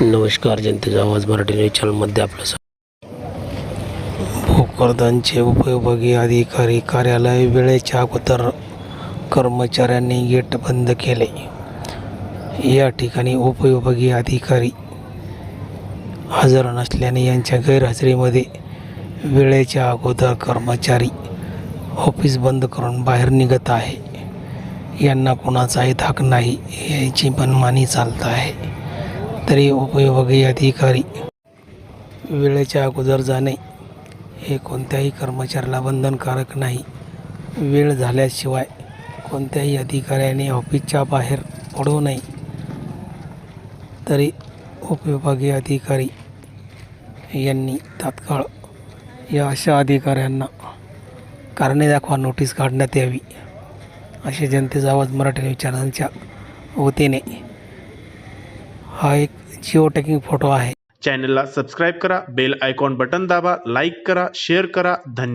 नमस्कार जनतेचा आवाज मराठी न्यूज चॅनलमध्ये आपलं स भोकरदानचे उपविभागीय अधिकारी कार्यालय वेळेच्या अगोदर कर्मचाऱ्यांनी गेट बंद केले. या ठिकाणी उपविभागीय अधिकारी हजर नसल्याने यांच्या गैरहजेरीमध्ये वेळेच्या अगोदर कर्मचारी ऑफिस बंद करून बाहेर निघत आहे. यांना कोणाचाही धाक नाही याची मनमानी चालत आहे. तरी उपविभागीय अधिकारी वेळेच्या अगोदर जाणे हे कोणत्याही कर्मचाऱ्याला बंधनकारक नाही. वेळ झाल्याशिवाय कोणत्याही अधिकाऱ्याने ऑफिसच्या बाहेर पडू नये. तरी उपविभागीय अधिकारी यांनी तात्काळ या अशा अधिकाऱ्यांना कारणे दाखवा नोटीस काढण्यात यावी असे जनतेचा आवाज मराठी न्यूज चॅनलच्या वतीने हा एक जिओ टॅकिंग फोटो आहे. चॅनलला सबस्क्राईब करा बेल आयकॉन बटन दाबा लाईक करा शेअर करा. धन्यवाद.